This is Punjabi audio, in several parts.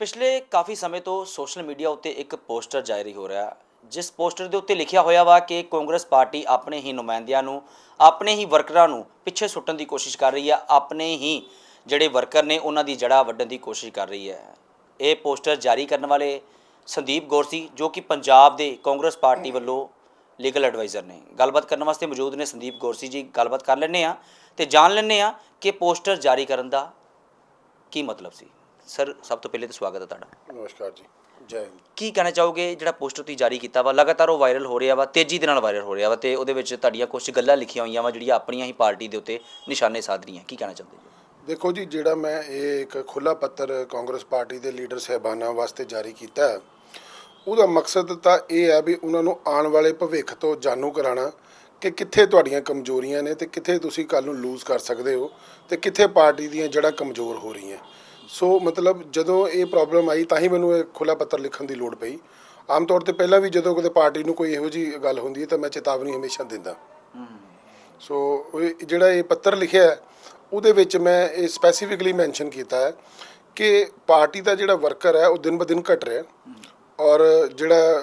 ਪਿਛਲੇ ਕਾਫੀ ਸਮੇਂ ਤੋਂ ਸੋਸ਼ਲ ਮੀਡੀਆ ਉੱਤੇ ਇੱਕ ਪੋਸਟਰ ਜਾਰੀ ਹੋ ਰਿਹਾ ਜਿਸ ਪੋਸਟਰ ਦੇ ਉੱਤੇ ਲਿਖਿਆ ਹੋਇਆ ਵਾ ਕਿ ਕਾਂਗਰਸ ਪਾਰਟੀ ਆਪਣੇ ਹੀ ਨੁਮਾਇੰਦਿਆਂ ਨੂੰ, ਆਪਣੇ ਹੀ ਵਰਕਰਾਂ ਨੂੰ ਪਿੱਛੇ ਸੁੱਟਣ ਦੀ ਕੋਸ਼ਿਸ਼ ਕਰ ਰਹੀ ਹੈ, ਆਪਣੇ ਹੀ ਜਿਹੜੇ ਵਰਕਰ ਨੇ ਉਹਨਾਂ ਦੀ ਜੜਾ ਵੱਢਣ ਦੀ ਕੋਸ਼ਿਸ਼ ਕਰ ਰਹੀ ਹੈ। ਇਹ ਪੋਸਟਰ ਜਾਰੀ ਕਰਨ ਵਾਲੇ ਸੰਦੀਪ ਗੌਰ ਸੀ, ਜੋ ਕਿ ਪੰਜਾਬ ਦੇ ਕਾਂਗਰਸ ਪਾਰਟੀ ਵੱਲੋਂ ਲੀਗਲ ਐਡਵਾਈਜ਼ਰ ਨੇ। ਗੱਲਬਾਤ ਕਰਨ ਵਾਸਤੇ ਮੌਜੂਦ ਨੇ ਸੰਦੀਪ ਗੌਰ ਸੀ ਜੀ, ਗੱਲਬਾਤ ਕਰ ਲੈਂਦੇ ਆ ਤੇ ਜਾਣ ਲੈਂਦੇ ਆ ਕਿ ਪੋਸਟਰ ਜਾਰੀ ਕਰਨ ਦਾ ਕੀ ਮਤਲਬ ਸੀ। ਸਰ ਸਭ ਤੋਂ ਪਹਿਲੇ ਤਾਂ ਸਵਾਗਤ ਹੈ ਤੁਹਾਡਾ। ਨਮਸਕਾਰ ਜੀ। ਜੈ ਹਿੰਦ। ਕੀ ਕਹਿਣਾ ਚਾਹੋਗੇ? ਜਿਹੜਾ ਪੋਸਟਰ ਤੁਸੀਂ ਜਾਰੀ ਕੀਤਾ ਵਾ ਲਗਾਤਾਰ ਉਹ ਵਾਇਰਲ ਹੋ ਰਿਹਾ ਵਾ ਤੇਜ਼ੀ ਦੇ ਨਾਲ ਵਾਇਰਲ ਹੋ ਰਿਹਾ ਵਾ ਤੇ ਉਹਦੇ ਵਿੱਚ ਤੁਹਾਡੀਆਂ ਕੁਝ ਗੱਲਾਂ ਲਿਖੀਆਂ ਹੋਈਆਂ ਵਾ ਜਿਹੜੀਆਂ ਆਪਣੀਆਂ ਹੀ ਪਾਰਟੀ ਦੇ ਉੱਤੇ ਨਿਸ਼ਾਨੇ ਸਾਧ ਰਹੀਆਂ। ਕੀ ਕਹਿਣਾ ਚਾਹੁੰਦੇ ਜੀ? ਦੇਖੋ ਜੀ ਜਿਹੜਾ ਮੈਂ ਇਹ ਇੱਕ ਖੁੱਲਾ ਪੱਤਰ ਕਾਂਗਰਸ ਪਾਰਟੀ ਦੇ ਲੀਡਰ ਸਹਿਬਾਨਾਂ ਵਾਸਤੇ ਜਾਰੀ ਕੀਤਾ ਹੈ, ਉਹਦਾ ਮਕਸਦ ਤਾਂ ਇਹ ਹੈ ਵੀ ਉਹਨਾਂ ਨੂੰ ਆਉਣ ਵਾਲੇ ਭਵਿੱਖ ਤੋਂ ਜਾਣੂ ਕਰਾਉਣਾ ਕਿ ਕਿੱਥੇ ਤੁਹਾਡੀਆਂ ਕਮਜ਼ੋਰੀਆਂ ਨੇ ਤੇ ਕਿੱਥੇ ਤੁਸੀਂ ਕੱਲ ਨੂੰ ਲੂਜ਼ ਕਰ ਸਕਦੇ ਹੋ ਤੇ ਕਿੱਥੇ ਪਾਰਟੀ ਦੀਆਂ ਜੜ੍ਹਾਂ ਕਮਜ਼ੋਰ ਹੋ ਰਹੀਆਂ। ਸੋ ਮਤਲਬ ਜਦੋਂ ਇਹ ਪ੍ਰੋਬਲਮ ਆਈ ਤਾਂ ਹੀ ਮੈਨੂੰ ਇਹ ਖੁੱਲਾ ਪੱਤਰ ਲਿਖਣ ਦੀ ਲੋੜ ਪਈ। ਆਮ ਤੌਰ ਤੇ ਪਹਿਲਾਂ ਵੀ ਜਦੋਂ ਕਦੇ ਪਾਰਟੀ ਨੂੰ ਕੋਈ ਇਹੋ ਜੀ ਗੱਲ ਹੁੰਦੀ ਹੈ ਤਾਂ ਮੈਂ ਚੇਤਾਵਨੀ ਹਮੇਸ਼ਾ ਦਿੰਦਾ। ਸੋ ਇਹ ਜਿਹੜਾ ਇਹ ਪੱਤਰ ਲਿਖਿਆ ਉਹਦੇ ਵਿੱਚ ਮੈਂ ਇਹ ਸਪੈਸੀਫਿਕਲੀ ਮੈਂਸ਼ਨ ਕੀਤਾ ਹੈ ਕਿ ਪਾਰਟੀ ਦਾ ਜਿਹੜਾ ਵਰਕਰ ਹੈ, ਉਹ ਦਿਨ ਬ ਦਿਨ ਘਟ ਰਿਹਾ ਔਰ ਜਿਹੜਾ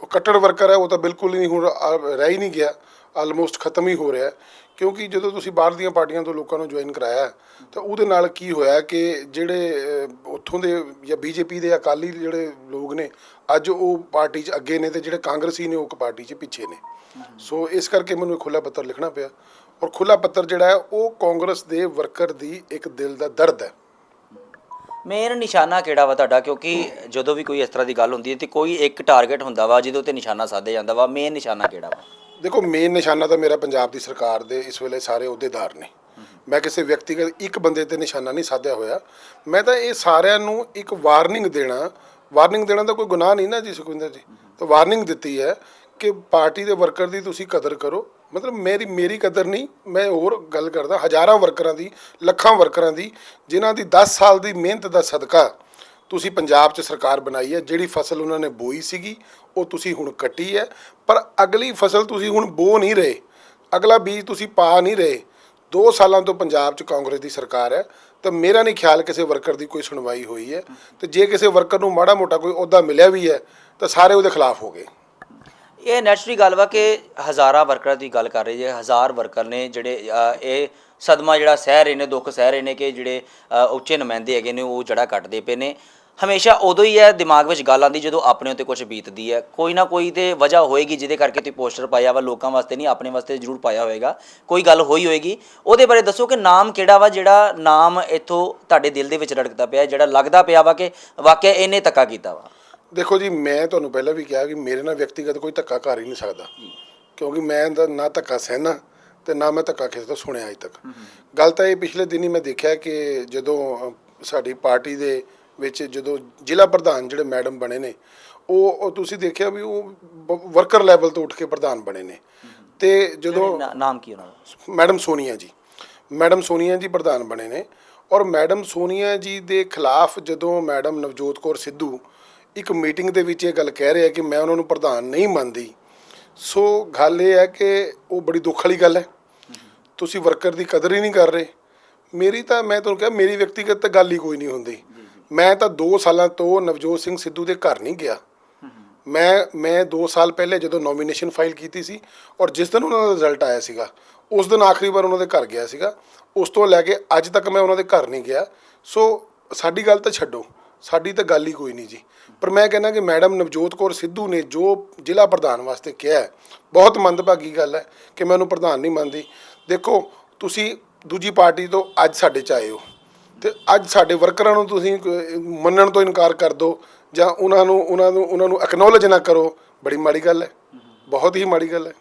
ਉਹ ਕੱਟੜ ਵਰਕਰ ਹੈ, ਉਹ ਤਾਂ ਬਿਲਕੁਲ ਹੀ ਨਹੀਂ ਹੁਣ ਰਹਿ ਹੀ ਨਹੀਂ ਗਿਆ ਆਲਮੋਸਟ ਖਤਮ ਹੀ ਹੋ ਰਿਹਾ ਕਿਉਂਕਿ ਜਦੋਂ ਤੁਸੀਂ ਬਾਹਰ ਦੀਆਂ ਪਾਰਟੀਆਂ ਤੋਂ ਲੋਕਾਂ ਨੂੰ ਜੁਆਇਨ ਕਰਾਇਆ, ਤਾਂ ਉਹਦੇ ਨਾਲ ਕੀ ਹੋਇਆ ਕਿ ਜਿਹੜੇ ਉੱਥੋਂ ਦੇ ਜਾਂ ਬੀਜੇਪੀ ਦੇ ਅਕਾਲੀ ਜਿਹੜੇ ਲੋਕ ਨੇ, ਅੱਜ ਉਹ ਪਾਰਟੀ 'ਚ ਅੱਗੇ ਨੇ ਤੇ ਜਿਹੜੇ ਕਾਂਗਰਸੀ ਨੇ ਉਹ ਪਾਰਟੀ 'ਚ ਪਿੱਛੇ ਨੇ। ਸੋ ਇਸ ਕਰਕੇ ਮੈਨੂੰ ਇਹ ਖੁੱਲਾ ਪੱਤਰ ਲਿਖਣਾ ਪਿਆ। ਔਰ ਖੁੱਲਾ ਪੱਤਰ ਜਿਹੜਾ ਹੈ, ਉਹ ਕਾਂਗਰਸ ਦੇ ਵਰਕਰ ਦੀ ਇੱਕ ਦਿਲ ਦਾ ਦਰਦ ਹੈ। ਮੇਨ ਨਿਸ਼ਾਨਾ ਕਿਹੜਾ ਵਾ ਤੁਹਾਡਾ? ਕਿਉਂਕਿ ਜਦੋਂ ਵੀ ਕੋਈ ਇਸ ਤਰ੍ਹਾਂ ਦੀ ਗੱਲ ਹੁੰਦੀ ਹੈ ਤੇ ਕੋਈ ਇੱਕ ਟਾਰਗੇਟ ਹੁੰਦਾ ਵਾ ਜਿਹਦੇ ਉੱਤੇ ਨਿਸ਼ਾਨਾ ਸਾਧਿਆ ਜਾਂਦਾ ਵਾ, ਮੇਨ ਨਿਸ਼ਾਨਾ ਕਿਹੜਾ ਵਾ? ਦੇਖੋ ਮੇਨ ਨਿਸ਼ਾਨਾ ਤਾਂ ਮੇਰਾ ਪੰਜਾਬ ਦੀ ਸਰਕਾਰ ਦੇ ਇਸ ਵੇਲੇ ਸਾਰੇ ਅਹੁਦੇਦਾਰ ਨੇ। ਮੈਂ ਕਿਸੇ ਵਿਅਕਤੀਗਤ ਇੱਕ ਬੰਦੇ ਤੇ ਨਿਸ਼ਾਨਾ ਨਹੀਂ ਸਾਧਿਆ ਹੋਇਆ। ਮੈਂ ਤਾਂ ਇਹ ਸਾਰਿਆਂ ਨੂੰ ਇੱਕ ਵਾਰਨਿੰਗ ਦੇਣਾ ਵਾਰਨਿੰਗ ਦੇਣਾ ਤਾਂ ਕੋਈ ਗੁਨਾਹ ਨਹੀਂ ਨਾ ਜੀ ਸੁਖਵਿੰਦਰ ਜੀ। ਤਾਂ ਵਾਰਨਿੰਗ ਦਿੱਤੀ ਹੈ ਕਿ ਪਾਰਟੀ ਦੇ ਵਰਕਰ ਦੀ ਤੁਸੀਂ ਕਦਰ ਕਰੋ। ਮਤਲਬ ਮੇਰੀ ਮੇਰੀ ਕਦਰ ਨਹੀਂ, ਮੈਂ ਹੋਰ ਗੱਲ ਕਰਦਾ, ਹਜ਼ਾਰਾਂ ਵਰਕਰਾਂ ਦੀ, ਲੱਖਾਂ ਵਰਕਰਾਂ ਦੀ, ਜਿਨ੍ਹਾਂ ਦੀ 10 ਸਾਲ ਦੀ ਮਿਹਨਤ ਦਾ ਸਦਕਾ ਤੁਸੀਂ ਪੰਜਾਬ 'ਚ ਸਰਕਾਰ ਬਣਾਈ ਹੈ, ਜਿਹੜੀ ਫਸਲ ਉਹਨਾਂ ਨੇ ਬੋਈ ਸੀਗੀ, ਉਹ ਤੁਸੀਂ ਹੁਣ ਕੱਟੀ ਹੈ। ਪਰ ਅਗਲੀ ਫਸਲ ਤੁਸੀਂ ਹੁਣ ਬੋ ਨਹੀਂ ਰਹੇ। ਅਗਲਾ ਬੀਜ ਤੁਸੀਂ ਪਾ ਨਹੀਂ ਰਹੇ। 2 ਸਾਲਾਂ ਤੋਂ ਪੰਜਾਬ 'ਚ ਕਾਂਗਰਸ ਦੀ ਸਰਕਾਰ ਹੈ। ਤਾਂ ਮੇਰਾ ਨਹੀਂ ਖਿਆਲ ਕਿਸੇ ਵਰਕਰ ਦੀ ਕੋਈ ਸੁਣਵਾਈ ਹੋਈ ਹੈ। ਤੇ ਜੇ ਕਿਸੇ ਵਰਕਰ ਨੂੰ ਮਾੜਾ ਮੋਟਾ ਕੋਈ ਅਹੁਦਾ ਮਿਲਿਆ ਵੀ ਹੈ, ਤਾਂ ਸਾਰੇ ਉਹਦੇ ਖਿਲਾਫ ਹੋ ਗਏ। ਇਹ ਨੈਚੁਰਲੀ ਗੱਲ ਵਾ ਕਿ ਹਜ਼ਾਰਾਂ ਵਰਕਰਾਂ ਦੀ ਗੱਲ ਕਰ ਰਹੀ ਹੈ ਹਜ਼ਾਰ ਵਰਕਰ ਨੇ ਜਿਹੜੇ ਅ, ਇਹ ਸਦਮਾ ਜਿਹੜਾ ਸਹਿ ਰਹੇ ਨੇ ਦੁੱਖ ਸਹਿ ਰਹੇ ਨੇ ਕਿ ਜਿਹੜੇ ਅ, ਉੱਚੇ ਨੁਮਾਇੰਦੇ ਹੈਗੇ ਨੇ ਉਹ ਜੜਾ ਕੱਟਦੇ ਪਏ ਨੇ। ਹਮੇਸ਼ਾ ਉਦੋਂ ਹੀ ਹੈ ਦਿਮਾਗ ਵਿੱਚ ਗੱਲ ਆਉਂਦੀ ਜਦੋਂ ਆਪਣੇ ਉੱਤੇ ਕੁਝ ਬੀਤਦੀ ਹੈ। ਕੋਈ ਨਾ ਕੋਈ ਤੇ ਵਜ੍ਹਾ ਹੋਏਗੀ ਜਿਹਦੇ ਕਰਕੇ ਤੁਸੀਂ ਪੋਸਟਰ ਪਾਇਆ ਵਾ ਲੋਕਾਂ ਵਾਸਤੇ ਨਹੀਂ ਆਪਣੇ ਵਾਸਤੇ ਜ਼ਰੂਰ ਪਾਇਆ ਹੋਏਗਾ। ਕੋਈ ਗੱਲ ਹੋਈ ਹੋਏਗੀ। ਉਹਦੇ ਬਾਰੇ ਦੱਸੋ ਕਿ ਨਾਮ ਕਿਹੜਾ ਵਾ ਜਿਹੜਾ ਨਾਮ ਇੱਥੋਂ ਤੁਹਾਡੇ ਦਿਲ ਦੇ ਵਿੱਚ ਰੜਕਦਾ ਪਿਆ ਜਿਹੜਾ ਲੱਗਦਾ ਪਿਆ ਵਾ ਕਿ ਵਾਕਿਆ ਇਹਨੇ ਧੱਕਾ ਕੀਤਾ ਵਾ। ਦੇਖੋ ਜੀ ਮੈਂ ਤੁਹਾਨੂੰ ਪਹਿਲਾਂ ਵੀ ਕਿਹਾ ਕਿ ਮੇਰੇ ਨਾਲ ਵਿਅਕਤੀਗਤ ਕੋਈ ਧੱਕਾ ਕਰ ਹੀ ਨਹੀਂ ਸਕਦਾ। ਕਿਉਂਕਿ ਮੈਂ ਤਾਂ ਨਾ ਧੱਕਾ ਸਹਿਣਾ ਤੇ ਨਾ ਮੈਂ ਧੱਕਾ ਕਿਸੇ ਤੋਂ ਸੁਣਿਆ ਅਜ ਤੱਕ। ਗੱਲ ਤਾਂ ਇਹ ਪਿਛਲੇ ਦਿਨੀ ਮੈਂ ਦੇਖਿਆ ਕਿ ਜਦੋਂ ਸਾਡੀ ਪਾਰਟੀ ਦੇ ਵਿੱਚ ਜਦੋਂ ਜ਼ਿਲ੍ਹਾ ਪ੍ਰਧਾਨ ਜਿਹੜੇ ਮੈਡਮ ਬਣੇ ਨੇ ਉਹ ਤੁਸੀਂ ਦੇਖਿਆ ਵੀ ਉਹ ਵਰਕਰ ਲੈਵਲ ਤੋਂ ਉੱਠ ਕੇ ਪ੍ਰਧਾਨ ਬਣੇ ਨੇ। ਤੇ ਜਦੋਂ ਨਾਮ ਕੀ ਉਹਨਾਂ ਦਾ? ਮੈਡਮ ਸੋਨੀਆ ਜੀ। ਮੈਡਮ ਸੋਨੀਆ ਜੀ ਪ੍ਰਧਾਨ ਬਣੇ ਨੇ ਔਰ ਮੈਡਮ ਸੋਨੀਆ ਜੀ ਦੇ ਖਿਲਾਫ ਜਦੋਂ ਮੈਡਮ ਨਵਜੋਤ ਕੌਰ ਸਿੱਧੂ ਇੱਕ ਮੀਟਿੰਗ ਦੇ ਵਿੱਚ ਇਹ ਗੱਲ ਕਹਿ ਰਿਹਾ ਕਿ ਮੈਂ ਉਹਨਾਂ ਨੂੰ ਪ੍ਰਧਾਨ ਨਹੀਂ ਮੰਨਦੀ। ਸੋ ਗੱਲ ਇਹ ਹੈ ਕਿ ਉਹ ਬੜੀ ਦੁੱਖ ਵਾਲੀ ਗੱਲ ਹੈ। ਤੁਸੀਂ ਵਰਕਰ ਦੀ ਕਦਰ ਹੀ ਨਹੀਂ ਕਰ ਰਹੇ। ਮੇਰੀ ਤਾਂ, ਮੈਂ ਤੁਹਾਨੂੰ ਕਿਹਾ, ਮੇਰੀ ਵਿਅਕਤੀਗਤ ਤਾਂ ਗੱਲ ਹੀ ਕੋਈ ਨਹੀਂ ਹੁੰਦੀ। ਮੈਂ ਤਾਂ 2 ਸਾਲਾਂ ਤੋਂ ਨਵਜੋਤ ਸਿੰਘ ਸਿੱਧੂ ਦੇ ਘਰ ਨਹੀਂ ਗਿਆ। ਮੈਂ ਮੈਂ 2 ਸਾਲ ਪਹਿਲੇ ਜਦੋਂ ਨੋਮੀਨੇਸ਼ਨ ਫਾਈਲ ਕੀਤੀ ਸੀ ਔਰ ਜਿਸ ਦਿਨ ਉਹਨਾਂ ਦਾ ਰਿਜ਼ਲਟ ਆਇਆ ਸੀਗਾ, ਉਸ ਦਿਨ ਆਖਰੀ ਵਾਰ ਉਹਨਾਂ ਦੇ ਘਰ ਗਿਆ ਸੀਗਾ। ਉਸ ਤੋਂ ਲੈ ਕੇ ਅੱਜ ਤੱਕ ਮੈਂ ਉਹਨਾਂ ਦੇ ਘਰ ਨਹੀਂ ਗਿਆ। ਸੋ ਸਾਡੀ ਗੱਲ ਤਾਂ ਛੱਡੋ। ਸਾਡੀ ਤਾਂ ਗੱਲ ਹੀ ਕੋਈ ਨਹੀਂ ਜੀ। ਪਰ ਮੈਂ ਕਹਿੰਦਾ ਕਿ ਮੈਡਮ ਨਵਜੋਤ ਕੌਰ ਸਿੱਧੂ ਨੇ ਜੋ ਜ਼ਿਲ੍ਹਾ ਪ੍ਰਧਾਨ ਵਾਸਤੇ ਕਿਹਾ ਹੈ, ਬਹੁਤ ਮੰਦਭਾਗੀ ਗੱਲ ਹੈ ਕਿ ਮੈਂ ਉਹਨੂੰ ਪ੍ਰਧਾਨ ਨਹੀਂ ਮੰਨਦੀ। ਦੇਖੋ ਤੁਸੀਂ ਦੂਜੀ ਪਾਰਟੀ ਤੋਂ ਅੱਜ ਸਾਡੇ ਚ ਆਏ ਹੋ ਤੇ ਅੱਜ ਸਾਡੇ ਵਰਕਰਾਂ ਨੂੰ ਤੁਸੀਂ ਮੰਨਣ ਤੋਂ ਇਨਕਾਰ ਕਰ ਦਿਓ ਜਾਂ ਉਹਨਾਂ ਨੂੰ ਉਹਨਾਂ ਨੂੰ ਉਹਨਾਂ ਨੂੰ ਐਕਨੋਲਜ ਨਾ ਕਰੋ ਬੜੀ ਮਾੜੀ ਗੱਲ ਹੈ। ਬਹੁਤ ਹੀ ਮਾੜੀ ਗੱਲ ਹੈ।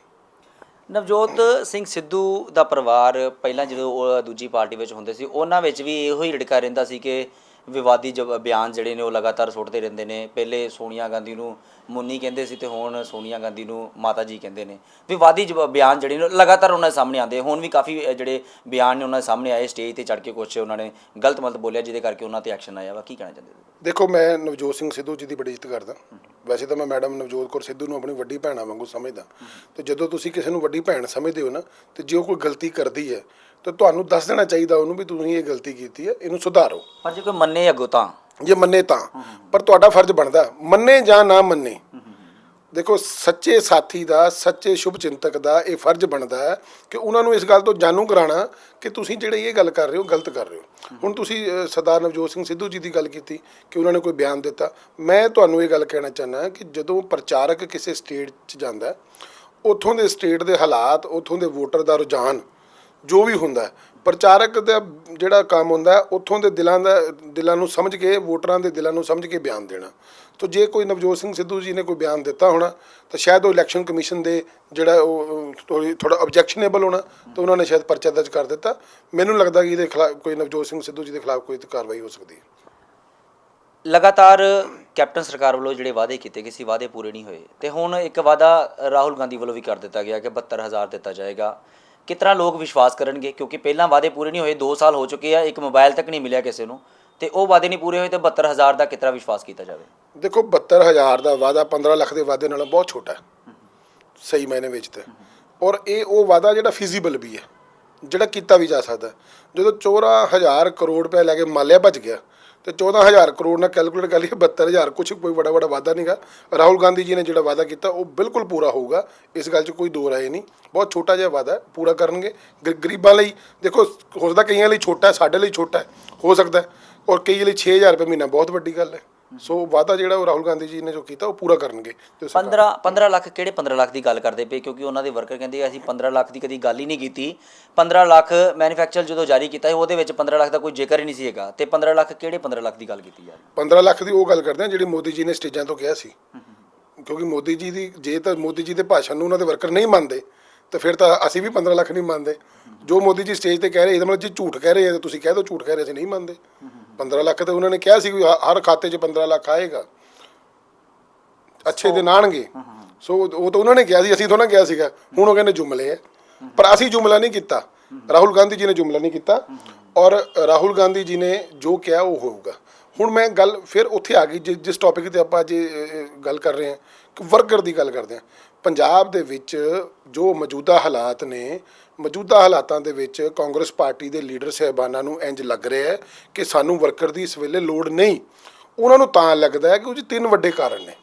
ਨਵਜੋਤ ਸਿੰਘ ਸਿੱਧੂ ਦਾ ਪਰਿਵਾਰ ਪਹਿਲਾਂ ਜਦੋਂ ਦੂਜੀ ਪਾਰਟੀ ਵਿੱਚ ਹੁੰਦੇ ਸੀ ਉਹਨਾਂ ਵਿੱਚ ਵੀ ਇਹੋ ਹੀ ਰੜਕਾ ਰਹਿੰਦਾ ਸੀ ਕਿ ਵਿਵਾਦੀ ਜਬ ਬਿਆਨ ਜਿਹੜੇ ਨੇ ਉਹ ਲਗਾਤਾਰ ਸੁੱਟਦੇ ਰਹਿੰਦੇ ਨੇ। ਪਹਿਲੇ ਸੋਨੀਆ ਗਾਂਧੀ ਨੂੰ ਮੁੰਨੀ ਕਹਿੰਦੇ ਸੀ ਤੇ ਹੁਣ ਸੋਨੀਆ ਗਾਂਧੀ ਨੂੰ ਮਾਤਾ ਜੀ ਕਹਿੰਦੇ ਨੇ। ਵਿਵਾਦੀ ਜਬ- ਬਿਆਨ ਜਿਹੜੇ ਨੇ ਲਗਾਤਾਰ ਉਹਨਾਂ ਦੇ ਸਾਹਮਣੇ ਆਉਂਦੇ। ਹੁਣ ਵੀ ਕਾਫੀ ਅ, ਜਿਹੜੇ ਬਿਆਨ ਨੇ ਉਹਨਾਂ ਦੇ ਸਾਹਮਣੇ ਆਏ ਸਟੇਜ ਤੇ ਚੜ ਕੇ ਕੁਝ ਉਹਨਾਂ ਨੇ ਗਲਤ ਮਲਤ ਬੋਲਿਆ ਜਿਹਦੇ ਕਰਕੇ ਉਹਨਾਂ ਤੇ ਐਕਸ਼ਨ ਆਇਆ ਵਾ। ਕੀ ਕਹਿਣਾ ਚਾਹੁੰਦੇ ਹੋ ਦੇਖੋ ਮੈਂ ਨਵਜੋਤ ਸਿੰਘ ਸਿੱਧੂ ਜੀ ਦੀ ਬੜੀ ਇੱਜ਼ਤ ਕਰਦਾ। ਵੈਸੇ ਤਾਂ ਮੈਂ ਮੈਡਮ ਨਵਜੋਤ ਕੌਰ ਸਿੱਧੂ ਨੂੰ ਆਪਣੀ ਵੱਡੀ ਭੈਣਾ ਵਾਂਗੂ ਸਮਝਦਾ। ਤੇ ਜਦੋਂ ਤੁਸੀਂ ਕਿਸੇ ਨੂੰ ਵੱਡੀ ਭੈਣ ਸਮਝਦੇ ਹੋ ਨਾ ਤੇ ਜੇ ਉਹ ਕੋਈ ਗਲਤੀ ਕਰਦੀ ਹੈ ਤਾਂ ਤੁਹਾਨੂੰ ਦੱਸ ਦੇਣਾ ਚਾਹੀਦਾ ਉਹਨੂੰ ਵੀ ਤੁਸੀਂ ਇਹ ਗਲਤੀ ਕੀਤੀ ਹੈ ਇਹਨੂੰ ਸੁਧਾਰੋ। ਪਰ ਜੇ ਕੋਈ ਮੰਨੇ ਅੱਗੋਂ ਤਾਂ? ਜੇ ਮੰਨੇ ਤਾਂ। ਪਰ ਤੁਹਾਡਾ ਫਰਜ਼ ਬਣਦਾ ਮੰਨੇ ਜਾਂ ਨਾ ਮੰਨੇ। ਦੇਖੋ ਸੱਚੇ ਸਾਥੀ ਦਾ ਸੱਚੇ ਸ਼ੁਭ ਚਿੰਤਕ ਦਾ ਇਹ ਫਰਜ਼ ਬਣਦਾ ਹੈ ਕਿ ਉਹਨਾਂ ਨੂੰ ਇਸ ਗੱਲ ਤੋਂ ਜਾਣੂ ਕਰਾਣਾ ਕਿ ਤੁਸੀਂ ਜਿਹੜੇ ਇਹ ਗੱਲ ਕਰ ਰਹੇ ਹੋ ਗਲਤ ਕਰ ਰਹੇ ਹੋ। ਹੁਣ ਤੁਸੀਂ ਅ, ਸਰਦਾਰ ਨਵਜੋਤ ਸਿੰਘ ਸਿੱਧੂ ਜੀ ਦੀ ਗੱਲ ਕੀਤੀ ਕਿ ਉਹਨਾਂ ਨੇ ਕੋਈ ਬਿਆਨ ਦਿੱਤਾ। ਮੈਂ ਤੁਹਾਨੂੰ ਇਹ ਗੱਲ ਕਹਿਣਾ ਚਾਹੁੰਦਾ ਕਿ ਜਦੋਂ ਪ੍ਰਚਾਰਕ ਕਿਸੇ ਸਟੇਟ 'ਚ ਜਾਂਦਾ ਹੈ, ਉੱਥੋਂ ਦੇ ਸਟੇਟ ਦੇ ਹਾਲਾਤ ਉੱਥੋਂ ਦੇ ਵੋਟਰ ਦਾ ਰੁਝਾਨ ਜੋ ਵੀ ਹੁੰਦਾ ਪ੍ਰਚਾਰਕ ਦਾ ਜਿਹੜਾ ਕੰਮ ਹੁੰਦਾ ਉੱਥੋਂ ਦੇ ਦਿਲਾਂ ਦਾ, ਦਿਲਾਂ ਨੂੰ ਸਮਝ ਕੇ, ਵੋਟਰਾਂ ਦੇ ਦਿਲਾਂ ਨੂੰ ਸਮਝ ਕੇ ਬਿਆਨ ਦੇਣਾ। ਤੋ ਜੇ ਕੋਈ ਨਵਜੋਤ ਸਿੰਘ ਸਿੱਧੂ ਜੀ ਨੇ ਕੋਈ ਬਿਆਨ ਦਿੱਤਾ ਹੋਣਾ, ਤਾਂ ਸ਼ਾਇਦ ਉਹ ਇਲੈਕਸ਼ਨ ਕਮਿਸ਼ਨ ਦੇ ਜਿਹੜਾ ਉਹ ਥੋੜਾ ਆਬਜੈਕਸ਼ਨੇਬਲ ਹੋਣਾ, ਤਾਂ ਉਹਨਾਂ ਨੇ ਸ਼ਾਇਦ ਪਰਚਾ ਦਰਜ ਕਰ ਦਿੱਤਾ। ਮੈਨੂੰ ਲੱਗਦਾ ਕਿ ਇਹਦੇ ਖਿਲਾਫ ਕੋਈ ਨਵਜੋਤ ਸਿੰਘ ਸਿੱਧੂ ਜੀ ਦੇ ਖਿਲਾਫ ਕੋਈ ਕਾਰਵਾਈ ਹੋ ਸਕਦੀ ਹੈ। ਲਗਾਤਾਰ ਕੈਪਟਨ ਸਰਕਾਰ ਵੱਲੋਂ ਜਿਹੜੇ ਵਾਅਦੇ ਕੀਤੇ ਗਏ ਸੀ, ਵਾਅਦੇ ਪੂਰੇ ਨਹੀਂ ਹੋਏ। ਤੇ ਹੁਣ ਇੱਕ ਵਾਅਦਾ ਰਾਹੁਲ ਗਾਂਧੀ ਵੱਲੋਂ ਵੀ ਕਰ ਦਿੱਤਾ ਗਿਆ ਕਿ 72000 ਦਿੱਤਾ ਜਾਏਗਾ। ਕਿਤਨਾ ਲੋਕ ਵਿਸ਼ਵਾਸ ਕਰਨਗੇ? ਕਿਉਂਕਿ ਪਹਿਲਾਂ ਵਾਅਦੇ ਪੂਰੇ ਨਹੀਂ ਹੋਏ 2 ਸਾਲ ਹੋ ਚੁੱਕੇ ਆ ਇੱਕ ਮੋਬਾਈਲ ਤੱਕ ਨਹੀਂ ਮਿਲਿਆ ਕਿਸੇ ਨੂੰ। ਤੇ ਉਹ ਵਾਅਦੇ ਨਹੀਂ ਪੂਰੇ ਹੋਏ ਤੇ 72000 ਦਾ ਕਿਤਨਾ ਵਿਸ਼ਵਾਸ ਕੀਤਾ ਜਾਵੇ? ਦੇਖੋ 72000 ਦਾ ਵਾਅਦਾ 15 ਲੱਖ ਦੇ ਵਾਅਦੇ ਨਾਲੋਂ ਬਹੁਤ ਛੋਟਾ ਹੈ। ਸਹੀ ਮਾਇਨੇ ਵਿੱਚ ਤੇ। ਔਰ ਇਹ ਉਹ ਵਾਅਦਾ ਜਿਹੜਾ ਫਿਜ਼ੀਬਲ ਵੀ ਹੈ ਜਿਹੜਾ ਕੀਤਾ ਵੀ ਜਾ ਸਕਦਾ। ਜਦੋਂ 14000 ਕਰੋੜ ਰੁਪਏ ਲੈ ਕੇ ਮਾਲਿਆ ਭੱਜ ਗਿਆ ਤੇ 14000 ਕਰੋੜ ਨਾਲ ਕੈਲਕੂਲੇਟ ਕਰ ਲਈਏ 72000 ਕੁਝ ਕੋਈ ਬੜਾ ਬੜਾ ਵਾਅਦਾ ਨਹੀਂਗਾ ਰਾਹੁਲ ਗਾਂਧੀ ਜੀ ਨੇ ਜਿਹੜਾ ਵਾਅਦਾ ਕੀਤਾ, ਉਹ ਬਿਲਕੁਲ ਪੂਰਾ ਹੋਊਗਾ। ਇਸ ਗੱਲ 'ਚ ਕੋਈ ਦੋ ਰਾਏ ਨਹੀਂ ਬਹੁਤ ਛੋਟਾ ਜਿਹਾ ਵਾਅਦਾ ਪੂਰਾ ਕਰਨਗੇ। ਗ- ਗਰੀਬਾਂ ਲਈ, ਦੇਖੋ, ਹੋ ਸਕਦਾ ਕਈਆਂ ਲਈ ਛੋਟਾ ਹੈ, ਸਾਡੇ ਲਈ ਛੋਟਾ ਹੈ, ਹੋ ਸਕਦਾ ਔਰ ਕਈ ਲਈ 6000 ਰੁਪਏ ਮਹੀਨਾ, ਬਹੁਤ ਵੱਡੀ ਗੱਲ ਹੈ। ਸੋ ਵਾਅਦਾ ਜਿਹੜਾ ਉਹ ਰਾਹੁਲ ਗਾਂਧੀ ਜੀ ਨੇ ਜੋ ਕੀਤਾ ਉਹ ਪੂਰਾ ਕਰਨਗੇ। ਤੇ ਸਰਕਾਰ- 15 15 ਲੱਖ ਕਿਹੜੇ 15 ਲੱਖ ਦੀ ਗੱਲ ਕਰਦੇ ਪਏ? ਕਿਉਂਕਿ ਉਹਨਾਂ ਦੇ ਵਰਕਰ ਕਹਿੰਦੇ ਅਸੀਂ 15 ਲੱਖ ਦੀ ਕਦੀ ਗੱਲ ਹੀ ਨਹੀਂ ਕੀਤੀ। 15 ਲੱਖ ਮੈਨੂਫੈਕਚਰ ਜਦੋਂ ਜਾਰੀ ਕੀਤਾ ਸੀ ਉਹਦੇ ਵਿੱਚ 15 ਲੱਖ ਦਾ ਕੋਈ ਜ਼ਿਕਰ ਹੀ ਨਹੀਂ ਸੀ ਹੈਗਾ। ਤੇ 15 ਲੱਖ ਕਿਹੜੇ 15 ਲੱਖ ਦੀ ਗੱਲ ਕੀਤੀ ਜਾ ਰਹੀ 15 ਲੱਖ ਦੀ ਉਹ ਗੱਲ ਕਰਦੇ ਆ ਜਿਹੜੀ ਮੋਦੀ ਜੀ ਨੇ ਸਟੇਜਾਂ ਤੋਂ ਕਿਹਾ ਸੀ। ਕਿਉਂਕਿ ਮੋਦੀ ਜੀ ਦੀ ਜੇ ਤਾਂ ਮੋਦੀ ਜੀ ਦੇ ਭਾਸ਼ਣ ਨੂੰ ਉਹਨਾਂ ਦੇ ਵਰਕਰ ਨਹੀਂ ਮੰਨਦੇ ਤਾਂ ਫਿਰ ਤਾਂ ਅਸੀਂ ਵੀ 15 ਲੱਖ ਨਹੀਂ ਮੰਨਦੇ। ਜੋ ਮੋਦੀ ਜੀ ਸਟੇਜ ਤੇ ਕਹਿ ਰਹੇ ਇਹਦਾ ਮਤਲਬ ਜੇ ਝੂਠ ਕਹਿ ਰਹੇ ਆ ਤਾਂ ਤੁਸੀਂ ਕਹਿ ਦਿਓ ਝੂਠ ਕਹਿ ਰਹੇ ਅਸੀਂ ਨਹੀਂ ਮੰਨਦੇ। 15 ਲੱਖ ਤਾਂ ਉਹਨਾਂ ਨੇ ਕਿਹਾ ਸੀ ਕਿ ਹ- ਹਰ ਖਾਤੇ 'ਚ 15 ਲੱਖ ਆਏਗਾ। ਅੱਛੇ ਦਿਨ ਆਣਗੇ। ਸੋ ਉਹ ਤਾਂ ਉਹਨਾਂ ਨੇ ਕਿਹਾ ਸੀ ਅਸੀਂ ਥੋੜਾ ਕਿਹਾ ਸੀਗਾ। ਹੁਣ ਉਹ ਕਹਿੰਦੇ ਜੁਮਲੇ ਆ। ਪਰ ਅਸੀਂ ਜੁਮਲਾ ਨਹੀਂ ਕੀਤਾ। ਰਾਹੁਲ ਗਾਂਧੀ ਜੀ ਨੇ ਜੁਮਲਾ ਨਹੀਂ ਕੀਤਾ। ਔਰ ਰਾਹੁਲ ਗਾਂਧੀ ਜੀ ਨੇ ਜੋ ਕਿਹਾ ਉਹ ਹੋਊਗਾ। ਹੁਣ ਮੈਂ ਗੱਲ ਫਿਰ ਉੱਥੇ ਆ ਗਈ ਜਿ- ਜਿਸ ਟੌਪਿਕ ਤੇ ਆਪਾਂ ਜੇ ਅ, ਗੱਲ ਕਰ ਰਹੇ ਹਾਂ ਕਿ ਵਰਕਰ ਦੀ ਗੱਲ ਕਰਦੇ ਹਾਂ। ਪੰਜਾਬ ਦੇ ਵਿੱਚ ਜੋ ਮੌਜੂਦਾ ਹਾਲਾਤ ਨੇ, ਮੌਜੂਦਾ ਹਾਲਾਤਾਂ ਦੇ ਵਿੱਚ ਕਾਂਗਰਸ ਪਾਰਟੀ ਦੇ ਲੀਡਰ ਸਹਿਬਾਨਾਂ ਨੂੰ ਇੰਜ ਲੱਗ ਰਿਹਾ ਹੈ ਕਿ ਸਾਨੂੰ ਵਰਕਰ ਦੀ ਇਸ ਵੇਲੇ ਲੋੜ ਨਹੀਂ। ਉਹਨਾਂ ਨੂੰ ਤਾਂ ਲੱਗਦਾ ਹੈ ਕਿ ਉਹ ਜੀ ਤਿੰਨ ਵੱਡੇ ਕਾਰਨ ਨੇ।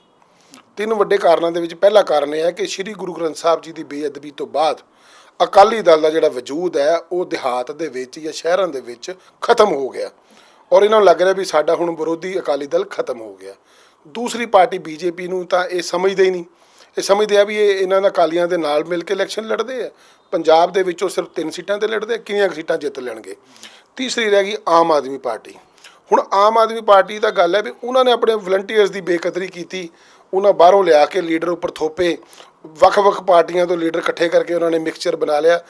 ਤਿੰਨ ਵੱਡੇ ਕਾਰਨਾਂ ਦੇ ਵਿੱਚ ਪਹਿਲਾ ਕਾਰਨ ਇਹ ਹੈ ਕਿ ਸ੍ਰੀ ਗੁਰੂ ਗ੍ਰੰਥ ਸਾਹਿਬ ਜੀ ਦੀ ਬੇਅਦਬੀ ਤੋਂ ਬਾਅਦ ਅਕਾਲੀ ਦਲ ਦਾ ਜਿਹੜਾ ਵਜੂਦ ਹੈ, ਉਹ ਦਿਹਾਤ ਦੇ ਵਿੱਚ ਜਾਂ ਸ਼ਹਿਰਾਂ ਦੇ ਵਿੱਚ ਖਤਮ ਹੋ ਗਿਆ। ਔਰ ਇਹਨਾਂ ਨੂੰ ਲੱਗ ਰਿਹਾ ਵੀ ਸਾਡਾ ਹੁਣ ਵਿਰੋਧੀ ਅਕਾਲੀ ਦਲ ਖਤਮ ਹੋ ਗਿਆ। ਦੂਸਰੀ ਪਾਰਟੀ ਬੀਜੇਪੀ ਨੂੰ ਤਾਂ ਇਹ ਸਮਝਦੇ ਹੀ ਨਹੀਂ। ਇਹ ਸਮਝਦੇ ਆ ਵੀ ਇਹ ਇਹਨਾਂ ਦਾ ਅਕਾਲੀਆਂ ਦੇ ਨਾਲ ਮਿਲ ਕੇ ਇਲੈਕਸ਼ਨ ਲੜਦੇ ਆ। ਪੰਜਾਬ ਦੇ ਵਿੱਚੋਂ ਸਿਰਫ ਤਿੰਨ ਸੀਟਾਂ ਤੇ ਲੜਦੇ ਆ, ਕਿੰਨੀਆਂ ਕੁ ਸੀਟਾਂ ਜਿੱਤ ਲੈਣਗੇ? ਤੀਸਰੀ ਰਹਿ ਗਈ ਆਮ ਆਦਮੀ ਪਾਰਟੀ। ਹੁਣ ਆਮ ਆਦਮੀ ਪਾਰਟੀ ਦਾ ਗੱਲ ਹੈ ਵੀ ਉਹਨਾਂ ਨੇ ਆਪਣੇ ਵਲੰਟੀਅਰਸ ਦੀ ਬੇਕਦਰੀ ਕੀਤੀ, ਉਹਨਾਂ ਬਾਹਰੋਂ ਲਿਆ ਕੇ ਲੀਡਰ ਉੱਪਰ ਥੋਪੇ, ਵੱਖ-ਵੱਖ ਪਾਰਟੀਆਂ ਤੋਂ ਲੀਡਰ ਇਕੱਠੇ ਕਰਕੇ ਉਹਨਾਂ ਨੇ ਮਿਕਸਚਰ ਬਣਾ ਲਿਆ,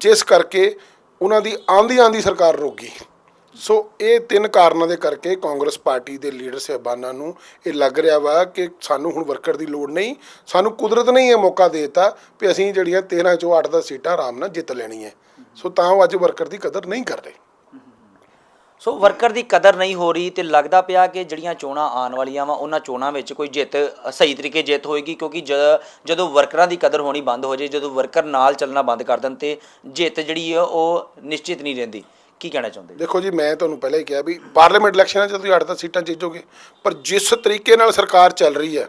ਜਿਸ ਕਰਕੇ ਉਹਨਾਂ ਦੀ ਆਂਦੀ ਆਂਦੀ ਸਰਕਾਰ ਰੁਕ ਗਈ। ਸੋ ਇਹ ਤਿੰਨ ਕਾਰਨਾਂ ਦੇ ਕਰਕੇ ਕਾਂਗਰਸ ਪਾਰਟੀ ਦੇ ਲੀਡਰ ਸਹਿਬਾਨਾਂ ਨੂੰ ਇਹ ਲੱਗ ਰਿਹਾ ਵਾ ਕਿ ਸਾਨੂੰ ਹੁਣ ਵਰਕਰ ਦੀ ਲੋੜ ਨਹੀਂ, ਸਾਨੂੰ ਕੁਦਰਤ ਨੇ ਇਹ ਮੌਕਾ ਦੇ ਦਿੱਤਾ ਵੀ ਅਸੀਂ ਜਿਹੜੀਆਂ 13 ਚੋਂ 8 10 ਸੀਟਾਂ ਆਰਾਮ ਨਾਲ ਜਿੱਤ ਲੈਣੀਆਂ। ਸੋ ਤਾਂ ਉਹ ਅੱਜ ਵਰਕਰ ਦੀ ਕਦਰ ਨਹੀਂ ਕਰ ਰਹੇ। ਸੋ ਵਰਕਰ ਦੀ ਕਦਰ ਨਹੀਂ ਹੋ ਰਹੀ ਤੇ ਲੱਗਦਾ ਪਿਆ ਕਿ ਜਿਹੜੀਆਂ ਚੋਣਾਂ ਆਉਣ ਵਾਲੀਆਂ ਵਾ, ਉਹਨਾਂ ਚੋਣਾਂ ਵਿੱਚ ਕੋਈ ਜਿੱਤ, ਸਹੀ ਤਰੀਕੇ ਜਿੱਤ ਹੋਏਗੀ ਕਿਉਂਕਿ ਜ- ਜਦੋਂ ਵਰਕਰਾਂ ਦੀ ਕਦਰ ਹੋਣੀ ਬੰਦ ਹੋ ਜੇ ਜਦੋਂ ਵਰਕਰ ਨਾਲ ਚੱਲਣਾ ਬੰਦ ਕਰ ਦੇਣ ਤੇ ਜਿੱਤ ਜਿਹੜੀ ਆ ਉਹ ਨਿਸ਼ਚਿਤ ਨਹੀਂ ਰਹਿੰਦੀ। ਕੀ ਕਹਿਣਾ ਚਾਹੁੰਦੇ? ਦੇਖੋ ਜੀ, ਮੈਂ ਤੁਹਾਨੂੰ ਪਹਿਲਾਂ ਹੀ ਕਿਹਾ ਵੀ ਪਾਰਲੀਮੈਂਟ ਇਲੈਕਸ਼ਨਾਂ 'ਚ ਤੁਸੀਂ 8 10 ਸੀਟਾਂ ਜਿੱਤੋਗੇ, ਪਰ ਜਿਸ ਤਰੀਕੇ ਨਾਲ ਸਰਕਾਰ ਚੱਲ ਰਹੀ ਹੈ,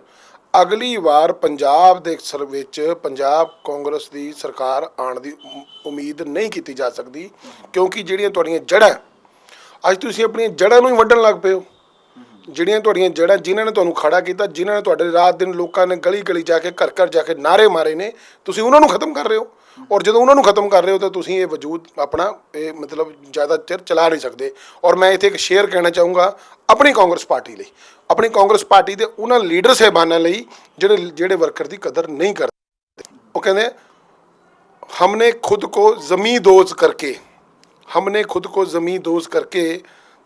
ਅਗਲੀ ਵਾਰ ਪੰਜਾਬ ਦੇ ਸਰ ਵਿੱਚ ਪੰਜਾਬ ਕਾਂਗਰਸ ਦੀ ਸਰਕਾਰ ਆਉਣ ਦੀ ਉਮ- ਉਮੀਦ ਨਹੀਂ ਕੀਤੀ ਜਾ ਸਕਦੀ, ਕਿਉਂਕਿ ਜਿਹੜੀਆਂ ਤੁਹਾਡੀਆਂ ਜੜ੍ਹਾਂ, ਅੱਜ ਤੁਸੀਂ ਆਪਣੀਆਂ ਜੜ੍ਹਾਂ ਨੂੰ ਹੀ ਵੱਢਣ ਲੱਗ ਪਏ ਹੋ। ਜਿਹੜੀਆਂ ਤੁਹਾਡੀਆਂ ਜੜ੍ਹਾਂ, ਜਿਨ੍ਹਾਂ ਨੇ ਤੁਹਾਨੂੰ ਖੜਾ ਕੀਤਾ, ਜਿਨ੍ਹਾਂ ਨੇ ਤੁਹਾਡੇ ਰਾਤ ਦਿਨ ਲੋਕਾਂ ਨੇ ਗਲੀ ਗਲੀ ਜਾ ਕੇ ਘਰ ਘਰ ਜਾ ਕੇ ਨਾਰੇ ਮਾਰੇ ਨੇ, ਤੁਸੀਂ ਉਹਨਾਂ ਨੂੰ ਖਤਮ ਕਰ ਰਹੇ ਹੋ। ਔਰ ਜਦੋਂ ਉਹਨਾਂ ਨੂੰ ਖਤਮ ਕਰ ਰਹੇ ਹੋ ਤਾਂ ਤੁਸੀਂ ਇਹ ਵਜੂਦ ਆਪਣਾ ਇਹ ਮਤਲਬ ਜ਼ਿਆਦਾ ਚਿਰ ਚਲਾ ਨਹੀਂ ਸਕਦੇ ਔਰ ਮੈਂ ਇੱਥੇ ਇੱਕ ਸ਼ੇਅਰ ਕਹਿਣਾ ਚਾਹੂੰਗਾ ਆਪਣੀ ਕਾਂਗਰਸ ਪਾਰਟੀ ਲਈ ਆਪਣੀ ਕਾਂਗਰਸ ਪਾਰਟੀ ਦੇ ਉਹਨਾਂ ਲੀਡਰ ਸਹਿਬਾਨਾਂ ਲਈ ਜਿਹੜੇ ਜਿਹੜੇ ਵਰਕਰ ਦੀ ਕਦਰ ਨਹੀਂ ਕਰਦੇ ਉਹ ਕਹਿੰਦੇ हमने खुद को जमी दोज करके हमने खुद को जमी दोज करके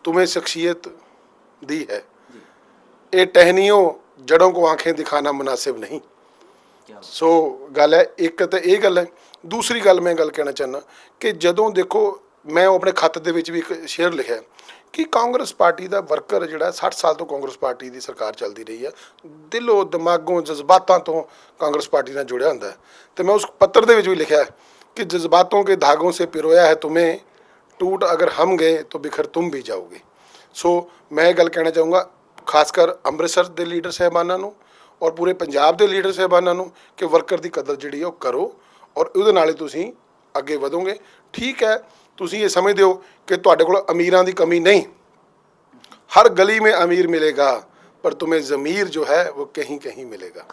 तुम्हें शख्सियत दी है ये टहनियों जड़ों को आंखें दिखाना मुनासिब नहीं ਸੋ ਗੱਲ ਹੈ ਇੱਕ ਤਾਂ ਇਹ ਗੱਲ ਹੈ ਦੂਸਰੀ ਗੱਲ ਮੈਂ ਗੱਲ ਕਹਿਣਾ ਚਾਹਨਾ ਕਿ ਜਦੋਂ ਦੇਖੋ ਮੈਂ ਆਪਣੇ ਖੱਤ ਦੇ ਵਿੱਚ ਵੀ ਇੱਕ ਸ਼ੇਅਰ ਲਿਖਿਆ ਕਿ ਕਾਂਗਰਸ ਪਾਰਟੀ ਦਾ ਵਰਕਰ ਜਿਹੜਾ 60 ਸਾਲ ਤੋਂ ਕਾਂਗਰਸ ਪਾਰਟੀ ਦੀ ਸਰਕਾਰ ਚੱਲਦੀ ਰਹੀ ਹੈ, ਦਿਲੋਂ ਦਿਮਾਗੋਂ ਜਜ਼ਬਾਤਾਂ ਤੋਂ ਕਾਂਗਰਸ ਪਾਰਟੀ ਨਾਲ ਜੁੜਿਆ ਹੁੰਦਾ ਤੇ ਮੈਂ ਉਸ ਪੱਤਰ ਦੇ ਵਿੱਚ ਵੀ ਲਿਖਿਆ ਕਿ ਜਜ਼ਬਾਤੋਂ ਕੇ ਧਾਗੋਂ ਸੇ ਪਿਰੋਇਆ ਹੈ ਤੁਮੇ, ਟੂਟ ਅਗਰ ਹਮ ਗਏ ਤੋ ਬਿਖਰ ਤੁਮ ਵੀ ਜਾਓਗੇ। ਸੋ ਮੈਂ ਇਹ ਗੱਲ ਕਹਿਣਾ ਚਾਹੂੰਗਾ ਖਾਸ ਕਰ ਅੰਮ੍ਰਿਤਸਰ ਦੇ ਲੀਡਰ ਸਹਿਬਾਨਾਂ ਨੂੰ ਔਰ ਪੂਰੇ ਪੰਜਾਬ ਦੇ ਲੀਡਰ ਸਹਿਬਾਨਾਂ ਨੂੰ ਕਿ ਵਰਕਰ ਦੀ ਕਦਰ ਜਿਹੜੀ ਹੈ ਉਹ ਕਰੋ। ਔਰ ਉਹਦੇ ਨਾਲ ਹੀ ਤੁਸੀਂ ਅੱਗੇ ਵਧੋਗੇ। ਠੀਕ ਹੈ, ਤੁਸੀਂ ਇਹ ਸਮਝਦੇ ਹੋ ਕਿ ਤੁਹਾਡੇ ਕੋਲ ਅਮੀਰਾਂ ਦੀ ਕਮੀ ਨਹੀਂ। ਹਰ ਗਲੀ ਮੇ ਅਮੀਰ ਮਿਲੇਗਾ, ਪਰ ਤੁਮੇ ਜ਼ਮੀਰ ਜੋ ਹੈ, ਉਹ ਕਹੀਂ ਕਹੀਂ ਮਿਲੇਗਾ।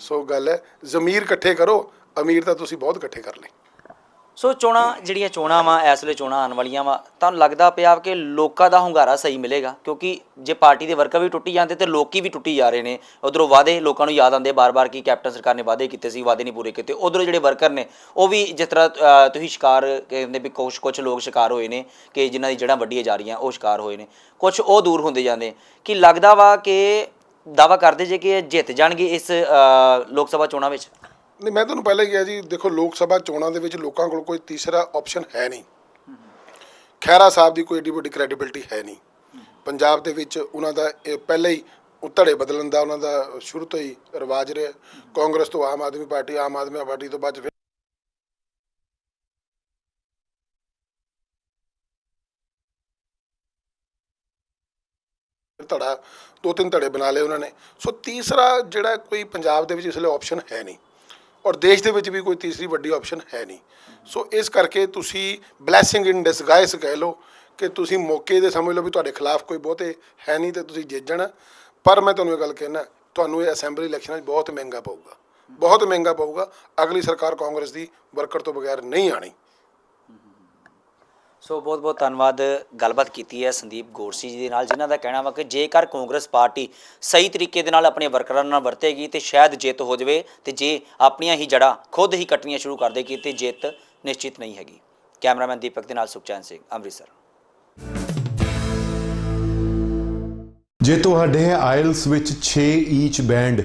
ਸੋ ਗੱਲ ਹੈ, ਜ਼ਮੀਰ ਇਕੱਠੇ ਕਰੋ, ਅਮੀਰ ਤਾਂ ਤੁਸੀਂ ਬਹੁਤ ਇਕੱਠੇ ਕਰ ਲਏ। ਸੋ ਚੋਣਾਂ ਜਿਹੜੀਆਂ ਚੋਣਾਂ ਵਾ, ਇਸ ਵੇਲੇ ਚੋਣਾਂ ਆਉਣ ਵਾਲੀਆਂ ਵਾ ਤੁਹਾਨੂੰ ਲੱਗਦਾ ਪਿਆ ਕਿ ਲੋਕਾਂ ਦਾ ਹੁੰਗਾਰਾ ਸਹੀ ਮਿਲੇਗਾ, ਕਿਉਂਕਿ ਜੇ ਪਾਰਟੀ ਦੇ ਵਰਕਰ ਵੀ ਟੁੱਟੀ ਜਾਂਦੇ ਤੇ ਲੋਕੀ ਵੀ ਟੁੱਟੀ ਜਾ ਰਹੇ ਨੇ। ਉਧਰੋਂ ਵਾਅਦੇ ਲੋਕਾਂ ਨੂੰ ਯਾਦ ਆਉਂਦੇ, ਬਾਰ-ਬਾਰ ਕਿ ਕੈਪਟਨ ਸਰਕਾਰ ਨੇ ਵਾਅਦੇ ਕੀਤੇ ਸੀ, ਵਾਅਦੇ ਨਹੀਂ ਪੂਰੇ ਕੀਤੇ। ਉਧਰੋਂ ਜਿਹੜੇ ਵਰਕਰ ਨੇ, ਉਹ ਵੀ ਜਿਸ ਤਰ੍ਹਾਂ ਤੁਸੀਂ ਸ਼ਿਕਾਰ ਕਹਿੰਦੇ ਵੀ ਕੁਝ ਕੁਝ ਲੋਕ ਸ਼ਿਕਾਰ ਹੋਏ ਨੇ ਕਿ ਜਿਨ੍ਹਾਂ ਦੀ ਜੜ੍ਹਾਂ ਵੱਡੀਆਂ ਜਾ ਰਹੀਆਂ, ਉਹ ਸ਼ਿਕਾਰ ਹੋਏ ਨੇ। ਕੁਝ ਉਹ ਦੂਰ ਹੁੰਦੇ ਜਾਂਦੇ। ਕਿ ਲੱਗਦਾ ਵਾ ਕਿ ਦਾਵਾ ਕਰਦੇ ਜੇ ਕਿ ਜਿੱਤ ਜਾਣਗੇ ਇਸ ਲੋਕ ਸਭਾ ਚੋਣਾਂ ਵਿੱਚ? ਨਹੀਂ, ਮੈਂ ਤੁਹਾਨੂੰ ਪਹਿਲਾਂ ਹੀ ਕਿਹਾ ਜੀ, ਦੇਖੋ, ਲੋਕ ਸਭਾ ਚੋਣਾਂ ਦੇ ਵਿੱਚ ਲੋਕਾਂ ਕੋਲ ਕੋਈ ਤੀਸਰਾ ਆਪਸ਼ਨ ਹੈ ਨਹੀਂ। ਖੈਰਾ ਸਾਹਿਬ ਦੀ ਕੋਈ ਏਡੀ ਵੱਡੀ ਕ੍ਰੈਡੀਬਿਲਟੀ ਹੈ ਨਹੀਂ। ਪੰਜਾਬ ਦੇ ਵਿੱਚ ਉਹਨਾਂ ਦਾ, ਇਹ ਪਹਿਲਾਂ ਹੀ ਉਹ ਧੜੇ ਬਦਲਣ ਦਾ ਉਹਨਾਂ ਦਾ ਸ਼ੁਰੂ ਤੋਂ ਹੀ ਰਿਵਾਜ ਰਿਹਾ। ਕਾਂਗਰਸ ਤੋਂ ਆਮ ਆਦਮੀ ਪਾਰਟੀ, ਆਮ ਆਦਮੀ ਪਾਰਟੀ ਤੋਂ ਬਾਅਦ 'ਚ ਧੜਾ, ਦੋ ਤਿੰਨ ਧੜੇ ਬਣਾ ਲਏ ਉਹਨਾਂ ਨੇ। ਸੋ ਤੀਸਰਾ ਜਿਹੜਾ ਕੋਈ ਪੰਜਾਬ ਦੇ ਵਿੱਚ ਇਸ ਲਈ ਆਪਸ਼ਨ ਹੈ ਨਹੀਂ। ਔਰ ਦੇਸ਼ ਦੇ ਵਿੱਚ ਵੀ ਕੋਈ ਤੀਸਰੀ ਵੱਡੀ ਆਪਸ਼ਨ ਹੈ ਨਹੀਂ। ਸੋ ਇਸ ਕਰਕੇ ਤੁਸੀਂ ਬਲੇਸਿੰਗ ਇਨ ਡਿਸਗਾਈਸ ਕਹਿ ਲਓ ਕਿ ਤੁਸੀਂ ਮੌਕੇ ਦੇ ਸਮਝ ਲਓ ਵੀ ਤੁਹਾਡੇ ਖਿਲਾਫ ਕੋਈ ਬਹੁਤੇ ਹੈ ਨਹੀਂ ਤੇ ਤੁਸੀਂ ਜਿੱਤ ਜਾਣਾ। ਪਰ ਮੈਂ ਤੁਹਾਨੂੰ ਇਹ ਗੱਲ ਕਹਿਣਾ ਤੁਹਾਨੂੰ ਇਹ ਅਸੈਂਬਲੀ ਇਲੈਕਸ਼ਨਾਂ 'ਚ ਬਹੁਤ ਮਹਿੰਗਾ ਪਊਗਾ। ਬਹੁਤ ਮਹਿੰਗਾ ਪਊਗਾ। ਅਗਲੀ ਸਰਕਾਰ ਕਾਂਗਰਸ ਦੀ ਵਰਕਰ ਤੋਂ ਬਗੈਰ ਨਹੀਂ ਆਣੀ। ਸੋ ਬਹੁਤ ਬਹੁਤ ਧੰਨਵਾਦ ਗੱਲਬਾਤ ਕੀਤੀ ਹੈ ਸੰਦੀਪ ਗੋਰਸੀ ਜੀ ਦੇ ਨਾਲ, ਜਿਨ੍ਹਾਂ ਦਾ ਕਹਿਣਾ ਵਾ ਕਿ ਜੇਕਰ ਕਾਂਗਰਸ ਪਾਰਟੀ ਸਹੀ ਤਰੀਕੇ ਦੇ ਨਾਲ ਆਪਣੇ ਵਰਕਰਾਂ ਨਾਲ ਵਰਤੇਗੀ ਤੇ ਸ਼ਾਇਦ ਜਿੱਤ ਹੋ ਜਾਵੇ ਤੇ ਜੇ ਆਪਣੀਆਂ ਹੀ ਜੜ੍ਹਾਂ ਖੁਦ ਹੀ ਕੱਟਣੀਆਂ ਸ਼ੁਰੂ ਕਰ ਦੇਗੀ ਤੇ ਜਿੱਤ ਨਿਸ਼ਚਿਤ ਨਹੀਂ ਹੈਗੀ। ਕੈਮਰਾਮੈਨ ਦੀਪਕ ਦੇ ਨਾਲ ਸੁਖਚੈਨ ਸਿੰਘ, ਅੰਮ੍ਰਿਤਸਰ। ਜੇ ਤੁਹਾਡੇ ਆਇਲਸ ਵਿੱਚ 6 ਈਚ ਬੈਂਡ